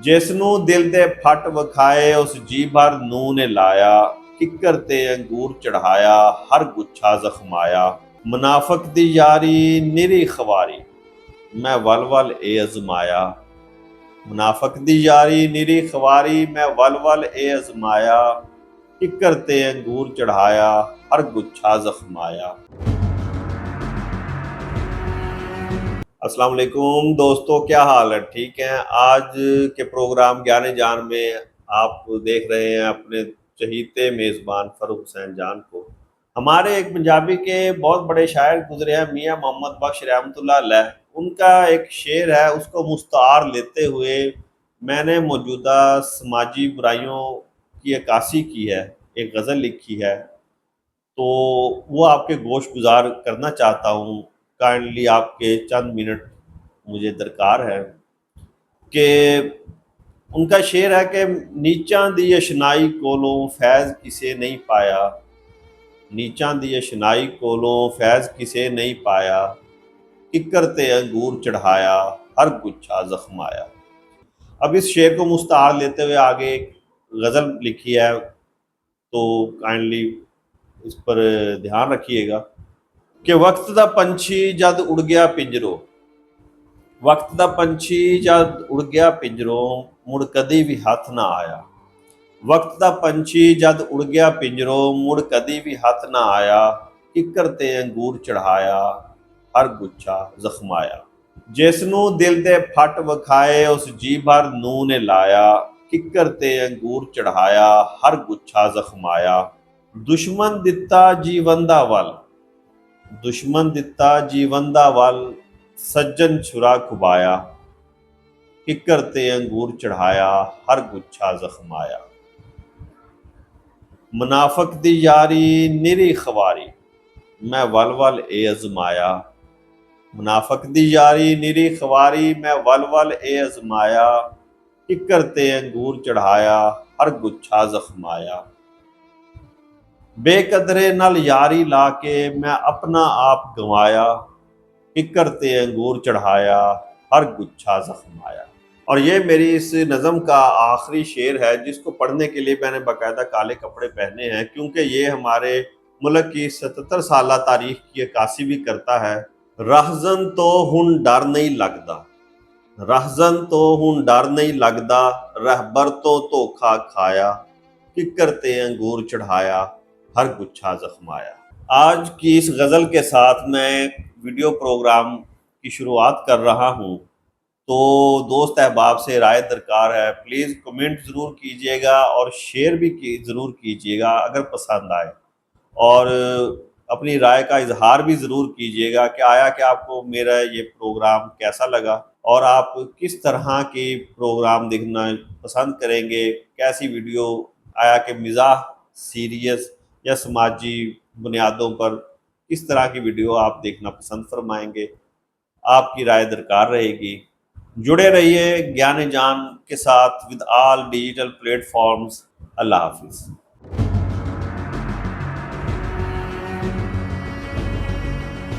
ਜਿਸ ਨੂੰ ਦਿਲ ਦੇ ਫੱਟ ਵਿਖਾਏ, ਉਸ ਜੀ ਭਰ ਨੂੰ ਨੇ ਲਾਇਆ, ਕਿੱਕਰ ਤੇ ਅੰਗੂਰ ਚੜਾਇਆ ਹਰ ਗੁੱਛਾ ਜ਼ਖਮਾਇਆ। ਮੁਨਾਫਕ ਦੀ ਯਾਰੀ, ਨਿਰੀ ਖਵਾਰੀ, ਮੈਂ ਵਲ ਵਲ ਇਹ ਅਜ਼ਮਾਇਆ। ਮੁਨਾਫਕ ਦੀ ਯਾਰੀ, ਨਿਰੀ ਖਵਾਰੀ, ਮੈਂ ਵਲ ਵਲ ਇਹ ਅਜ਼ਮਾਇਆ। ਕਿੱਕਰ ਤੇ ਅੰਗੂਰ ਚੜਾਇਆ ਹਰ ਗੁੱਛਾ ਜ਼ਖਮਾਇਆ। السلام علیکم دوستو، کیا حال ہے؟ ٹھیک ہے آج کے پروگرام گیان جان میں آپ دیکھ رہے ہیں اپنے چہیتے میزبان فروخ حسین جان کو۔ ہمارے ایک پنجابی کے بہت بڑے شاعر گزرے ہیں، میاں محمد بخش رحمۃ اللہ علیہ۔ ان کا ایک شعر ہے، اس کو مستعار لیتے ہوئے میں نے موجودہ سماجی برائیوں کی عکاسی کی ہے، ایک غزل لکھی ہے۔ تو وہ آپ کے گوشت گزار کرنا چاہتا ہوں۔ کائنڈلی آپ کے چند منٹ مجھے درکار ہے کہ ان کا شعر ہے کہ نیچاں دی اشنائی کولوں فیض کسے نہیں پایا نیچاں دی اشنائی کولوں فیض کسے نہیں پایا ککر تے انگور چڑھایا ہر گچھا زخم آیا اب اس شعر کو مستعار لیتے ہوئے آگے ایک غزل لکھی ہے تو کائنڈلی اس پر دھیان رکھیے گا ਕਿ ਵਕਤ ਦਾ ਪੰਛੀ ਜਦ ਉੜ ਗਿਆ ਪਿੰਜਰੋਂ। ਵਕਤ ਦਾ ਪੰਛੀ ਜਦ ਉੜ ਗਿਆ ਪਿੰਜਰੋਂ, ਮੁੜ ਕਦੇ ਵੀ ਹੱਥ ਨਾ ਆਇਆ। ਵਕਤ ਦਾ ਪੰਛੀ ਜਦ ਉੜ ਗਿਆ ਪਿੰਜਰੋਂ, ਮੁੜ ਕਦੇ ਵੀ ਹੱਥ ਨਾ ਆਇਆ। ਕਿੱਕਰ ਤੇ ਅੰਗੂਰ ਚੜਾਇਆ ਹਰ ਗੁੱਛਾ ਜ਼ਖਮਾਇਆ। ਜਿਸ ਨੂੰ ਦਿਲ ਦੇ ਫੱਟ ਵਿਖਾਏ, ਉਸ ਜੀ ਭਰ ਨੂੰ ਨੇ ਲਾਇਆ। ਕਿੱਕਰ ਤੇ ਅੰਗੂਰ ਚੜਾਇਆ ਹਰ ਗੁੱਛਾ ਜ਼ਖਮਾਇਆ। ਦੁਸ਼ਮਨ ਦਿੱਤਾ ਜੀਵਨ ਦਾ ਵੱਲ। ਦੁਸ਼ਮਣ ਦਿੱਤਾ ਜੀਵਨ ਦਾ ਵੱਲ, ਸੱਜਣ ਛੁਰਾ ਖੁਬਾਇਆ, ਕਿੱਕਰ ਤੇ ਅੰਗੂਰ ਚੜਾਇਆ ਹਰ ਗੁੱਛਾ ਜ਼ਖਮਾਇਆ। ਮੁਨਾਫਕ ਦੀ ਯਾਰੀ, ਨਿਰੀ ਖਵਾਰੀ, ਮੈਂ ਵਲ ਵਲ ਇਹ ਅਜ਼ਮਾਇਆ। ਮੁਨਾਫਕ ਦੀ ਯਾਰੀ, ਨਿਰੀ ਖਵਾਰੀ, ਮੈਂ ਵਲ ਵਲ ਇਹ ਅਜ਼ਮਾਇਆ, ਕਿੱਕਰ ਤੇ ਅੰਗੂਰ ਚੜਾਇਆ ਹਰ ਗੁੱਛਾ ਜ਼ਖਮਾਇਆ। بے قدرے نل یاری لا کے میں اپنا آپ گنوایا ککرتے انگور چڑھایا ہر گچھا زخم آیا اور یہ میری اس نظم کا آخری شعر ہے جس کو پڑھنے کے لیے میں نے باقاعدہ کالے کپڑے پہنے ہیں کیونکہ یہ ہمارے ملک کی ستتر سالہ تاریخ کی عکاسی بھی کرتا ہے رہزن تو ہن ڈر نہیں لگتا رہزن تو ہن ڈر نہیں لگتا رہبر تو دھوکھا کھایا ککرتے انگور چڑھایا ہر گچھا زخم آیا۔ آج کی اس غزل کے ساتھ میں ویڈیو پروگرام کی شروعات کر رہا ہوں۔ تو دوست احباب سے رائے درکار ہے، پلیز کمنٹ ضرور کیجیے گا اور شیئر بھی کی، ضرور کیجیے گا اگر پسند آئے۔ اور اپنی رائے کا اظہار بھی ضرور کیجیے گا کہ آیا کہ آپ کو میرا یہ پروگرام کیسا لگا اور آپ کس طرح کے پروگرام دیکھنا پسند کریں گے، کیسی ویڈیو، آیا کہ مزاح، سیریس یا سماجی بنیادوں پر اس طرح کی ویڈیو آپ دیکھنا پسند فرمائیں گے، آپ کی رائے درکار رہے گی۔ جڑے رہیے گیان جان کے ساتھ with all digital platforms اللہ حافظ۔